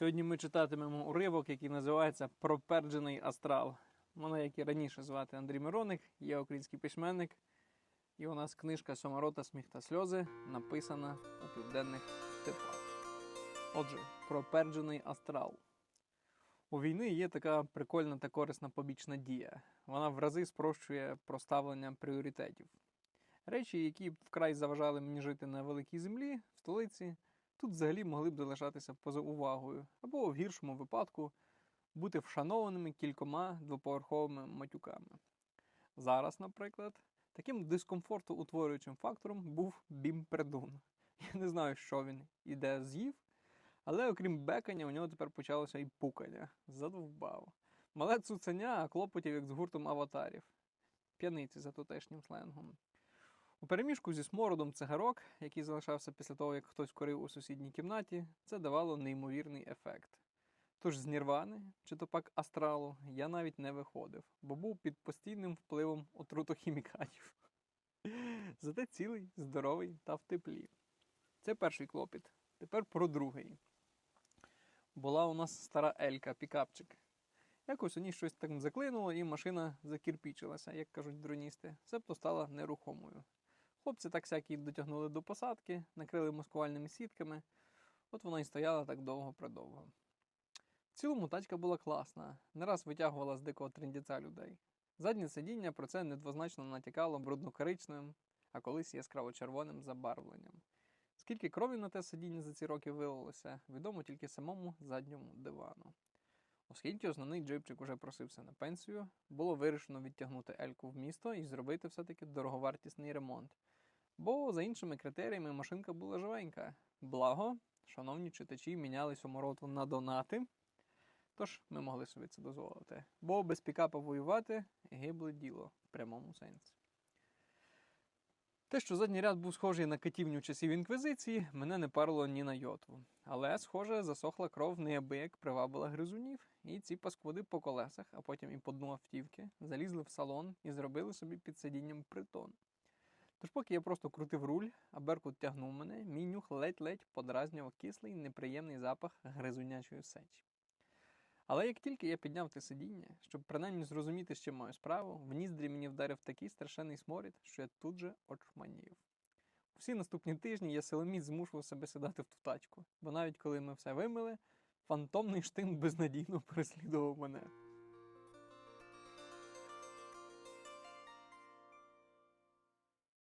Сьогодні ми читатимемо уривок, який називається Проперджений астрал. Мене, як і раніше, звати Андрій Мироник, є український письменник. І у нас книжка Соморота Сміх та сльози написана у південних степах. Отже, проперджений астрал. У війни є така прикольна та корисна побічна дія. Вона в рази спрощує проставлення пріоритетів. Речі, які вкрай заважали мені жити на великій землі, в столиці, тут взагалі могли б залишатися поза увагою, або в гіршому випадку бути вшанованими кількома двоповерховими матюками. Зараз, наприклад, таким дискомфортоутворюючим фактором був бімпердун. Я не знаю, що він і де з'їв, але окрім бекання, у нього тепер почалося і пукання. Задовбав. Мале цуценя, а клопотів як з гуртом аватарів. П'яниці за тутешнім сленгом. У переміжку зі смородом цигарок, який залишався після того, як хтось курив у сусідній кімнаті, це давало неймовірний ефект. Тож з Нірвани, чи то пак астралу, я навіть не виходив, бо був під постійним впливом отрутохімікатів. Зате цілий, здоровий та в теплі. Це перший клопіт. Тепер про другий. Була у нас стара Елька, пікапчик. Якось у ній щось так заклинуло, і машина закірпічилася, як кажуть дроністи, себто стала нерухомою. Хлопці так сякі дотягнули до посадки, накрили маскувальними сітками, от вона і стояла так довго-предовго. В цілому тачка була класна, не раз витягувала з дикого трендіця людей. Заднє сидіння про це недвозначно натякало брудно-коричневим, а колись яскраво-червоним забарвленням. Скільки крові на те сидіння за ці роки вилилося, відомо тільки самому задньому дивану. Оскільки основний джипчик уже просився на пенсію, було вирішено відтягнути Ельку в місто і зробити все-таки дороговартісний ремонт. Бо за іншими критеріями машинка була живенька. Благо, шановні читачі міняли сомороту на донати. Тож ми могли собі це дозволити. Бо без пікапа воювати гибле діло в прямому сенсі. Те, що задній ряд був схожий на катівню часів інквізиції, мене не парило ні на йоту. Але, схоже, засохла кров неабияк привабила гризунів, і ці паскуди по колесах, а потім і по дну автівки, залізли в салон і зробили собі під сидінням притон. Тож, поки я просто крутив руль, а Беркут тягнув мене, мій нюх ледь-ледь подразнював кислий неприємний запах гризунячої сечі. Але як тільки я підняв те сидіння, щоб принаймні зрозуміти, з чим маю справу, в ніздрі мені вдарив такий страшенний сморід, що я тут же очманів. Всі наступні тижні я силоміць змушував себе сідати в ту тачку, бо навіть коли ми все вимили, фантомний штин безнадійно переслідував мене.